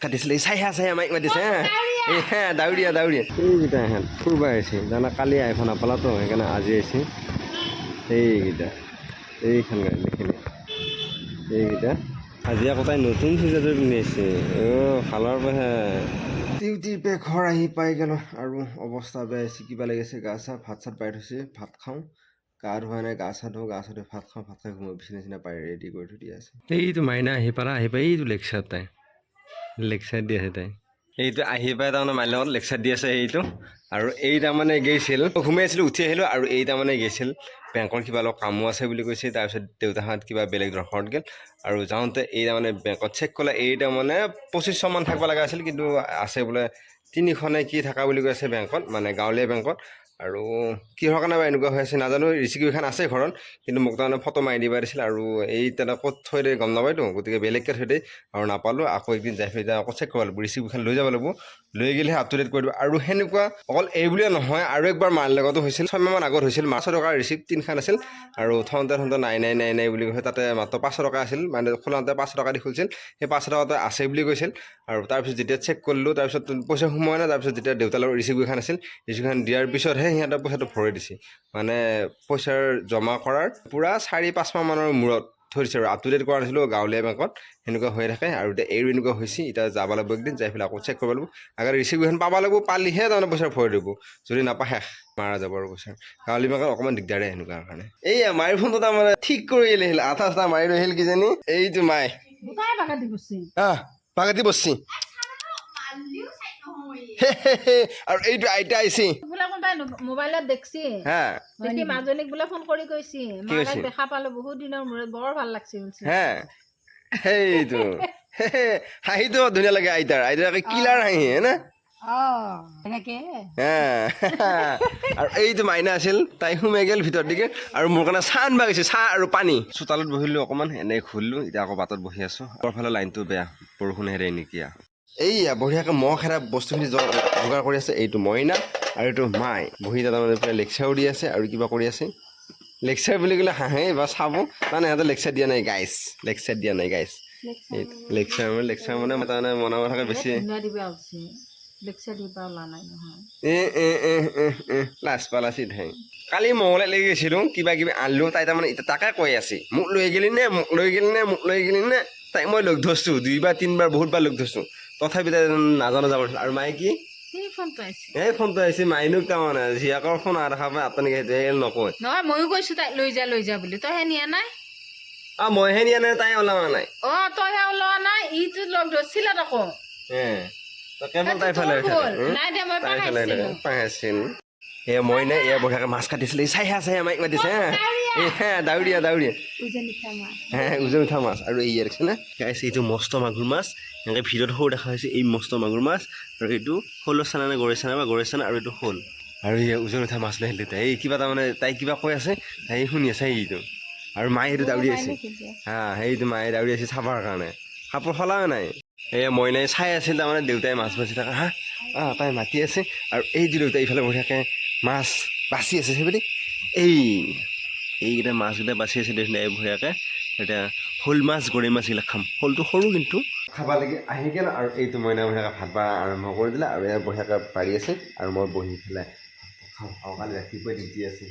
কাটিছিলে চাইহা চাইহা mic মাতিছে হ্যাঁ দাউৰিয়া। দাউৰিয়া এইকেইটা এহেঁত ফুৰিব আহিছে। জানা কালি আইফোন নাপালাতো সেইকাৰণে আজি আহিছে। এইকেইটা এইখন গাড়ী এইখিনি এইকেইটা আজি আকৌ তাই নতুন চুইজাৰযোৰ পিন্ধি আহিছে। অ' ভালৰ পৰাহে ডিউটিৰ পৰা ঘৰ আহি পাই গ'লো। আৰু অৱস্থা বেয়া হৈছে কিবা লাগিছে গা চা ভাত চাত পাই থৈছে ভাত খাওঁ। গা ধোৱা নাই গা চা ধোওঁ গা চা ধুই ভাত খাওঁ ভাত খাই ঘুমাই বিচনা চিনা পাই ৰেডি কৰি থৈ দিয়া আছে। এইটো মাইনা আহি পালা আহি পাই এইটো লেকচাৰ তাই। লেকচাৰ দি আছে তাই। এইটো আহি পাই তাৰমানে মাইনাৰ লগত লেকচাৰ দি আছে এইটো। আৰু এই তাৰমানে গৈছিল ঘুমাই আছিলোঁ, উঠি আহিলোঁ আৰু এই তাৰমানে গৈছিল বেংকৰ কিবা অলপ কামো আছে বুলি কৈছে, তাৰপিছত দেউতাহঁত কিবা বেলেগ দৰকাৰত গ'ল। আৰু যাওঁতে এই তাৰমানে বেংকত চেক কৰিলে, এই তাৰমানে পঁচিছশমান থাকিব লগা আছিল, কিন্তু আছে বোলে তিনিশ নে কি থকা বুলি কৈ আছে বেংকত মানে গাঁৱলীয়া বেংকত। আৰু কিহৰ কাৰণে বা এনেকুৱা হৈ আছে নাজানো ৰিচিপিখন আছে ঘৰত, কিন্তু মোক তাৰমানে ফটো মাৰি দিব দিছিল আৰু এই তেনে ক'ত থৈ দিয়ে গম নাপায়তো, গতিকে বেলেগকৈ থৈ দিয়ে আৰু নাপালোঁ, আকৌ এদিন যাই পেলাই আকৌ চেক কৰিব লাগিব ৰিচিপিখন লৈ যাব লাগিব। লৈ গ'লেহে আপ টু ডেট কৰি দিব। আৰু সেনেকুৱা অকল এই বুলিয়ে নহয়, আৰু একবাৰ মাৰ লগতো হৈছিল। ছয়মাহমান আগত হৈছিল পাঁচশো টকাৰ ৰিচিপ্ট তিনিখন আছিল। আৰু থওঁতে থওঁতে নাই নাই নাই নাই বুলি কৈছে, তাতে মাত্ৰ পাঁচশো টকা আছিল। মানে খোলাওঁতে পাঁচশো টকা দি খুলিছিল। সেই পাঁচশো টকাতে আছে বুলি কৈছিল। আৰু তাৰপিছত যেতিয়া চেক কৰিলোঁ, তাৰপিছত পইচা সোমোৱা নাই, তাৰপিছত যেতিয়া দেউতাৰ লগত ৰিচিপ্টকেইখন আছিল ৰিচিপ্টকেইখন দিয়াৰ পিছতহে সিহঁতে পইচাটো ভৰাই দিছে। মানে পইচাৰ জমা কৰাৰ পূৰা চাৰি, পাঁচ মাহ মূৰত থৈ দিছে আৰু আপ টু ডেট কৰা নাছিলোঁ গাঁৱলীয়া বেংকত। সেনেকুৱা হৈ থাকে আৰু এতিয়া এইৰো এনেকুৱা হৈছে এতিয়া যাব লাগিব একদিন যাই পেলাই আকৌ চেক কৰিব লাগিব। আগত ৰিচিপ্টকেইখন পাব লাগিব পালিহে তাৰমানে পইচা ভৰাই দিব যদি নাপায় শেষ মাৰা যাব আৰু পইচা। গাঁৱলীয়া বেংকত অকণমান দিগদাৰে সেনেকুৱা কাৰণে। এইয়া মাৰি ফোনটো তাৰমানে ঠিক কৰি আহিল আঠা চাঠা মাৰি আহিল কিজানি। এইটো মাই। বাগাতি বসছি আৰু এইটো আইতা আহিছে বোলে মোবাইলত দেখছি। হা। দেখি মাজনীক বোলে ফোন কৰি কৈছি মাক দেখা পালো বহুত দিনৰ মূৰত বৰ ভালো লাগছে বলছি হে। সেইটো। হাঁহিটো ধুনীয়া লাগে আইতাৰ। আইতাৰ কিলাৰ হাঁহি হে হা। আৰু এইটো মাইনা আছিল তাই সোমাই গ'ল ভিতৰত দিকে আৰু মোৰ কাৰণে চাহ আনবা গৈছে চাহ আৰু পানী। চোতালত বহিলোঁ অকণমান এনেই ঘূৰিলোঁ এতিয়া আকৌ বাটত বহি আছোঁ। ওপৰফালে লাইনটো বেয়া বৰষুণ হেৰে নেকি এইয়া বঢ়িয়াকৈ মহ খেৰা বস্তুখিনি যোগাৰ কৰি আছে এইটো মইনা। আৰু এইটো মাই বহি তাত তাৰমানে প্ৰায় লেকচাৰো দি আছে আৰু কিবা কৰি আছে। লেকচাৰ বুলি ক'লে হাঁহে বা চাব। মানে সিহঁতে লেকচাৰ দিয়া নাই গাইছ লেকচাৰ দিয়া নাই গাইছ লেকচাৰ মানে লেকচাৰ মানে তাৰমানে মনে কথাকে বেছি লাজ পালাচি ধাই। কালি মঙলে লৈ গৈছিলোঁ কিবা কিবি আনিলোঁ তাই তাৰমানে এতিয়া তাকে কৈ আছে মোক লৈ গেলি নে মোক লৈ গেলি নে মোক লৈ গেলি নে? তাইক মই লগ ধৰছোঁ দুইবাৰ তিনিবাৰ বহুতবাৰ লগ ধৰছোঁ। তথাপি তাই নাজানো যাব আৰু মায়ে কি সেই ফোনটো আহিছে এই ফোনটো আহিছে মাইনুক তাৰমানে জীয়াকৰ ফোন আহা দেখা পাই আপুনি সেইটো নকয়। নহয় ময়ো কৈছো তাই লৈ যা লৈ যা বুলি। তই হে নিয়া নাই? আ মইহে নিয়া নাই তাই ওলোৱা নাই। অ তইহে ওলোৱা নাই ইটো লগ ধৰছিলা আকৌ হে তো কেৱল তাই ফালে। নাই দে মই তাই পাহাইছিলো পাহাইছিল এ মই নে? এয়া বঢ়িয়াকৈ মাছ কাটিছিলে। এই চাইহা চাইহা মাইক মাতিছে হা। হা দাউৰিয়া দাউৰিয়া উজনি হ্যাঁ উজনি উঠা মাছ। আৰু এই দেখছে না? গাইছ এইটো মস্ত মাগুৰ মাছ। এনেকৈ ভিডিঅ'ত সৰু দেখা হৈছে এই মস্ত মাগুৰ মাছ। আৰু এইটো শৌলৰ চানা নে গৰৈ চানা বা গৰৈ চানা আৰু এইটো শ'ল। আৰু এই উজনি উঠা মাছ লৈ আহিলে তাই এই কিবা তাৰমানে তাই কিবা কৈ আছে। তাই শুনি আছে এইটো। আৰু মায়ে সেইটো দাউৰি আছে হা সেইটো মায়ে দাউৰি আছে চাবৰ কাৰণে। কাপোৰ সলাও নাই। এই মইনাই চাই আছিল তাৰমানে দেউতাই মাছ বাচি থাকে হা? তাই মাতি আছে। আৰু এই যে এইফালে বঢ়িয়াকৈ মাছ বাচি আছে সেইবুলি এই, এইকেইটা মাছকেইটা বাচি আছে, দেখোন এই বঢ়িয়াকৈ এতিয়া শ'ল মাছ, গৰৈ মাছ এইবিলাক খাম। শ'লটো সৰু কিন্তু। খাব লাগে আহি গেল আৰু এইটো মইনা বঢ়িয়াকৈ ভাত বা আৰম্ভ কৰি দিলে আৰু এয়া বঢ়িয়াকৈ পাৰি আছে। আৰু মই বহি পেলাই খাওঁ খাওঁ কালি ৰাতিপুৱাই ডিউটি আছে।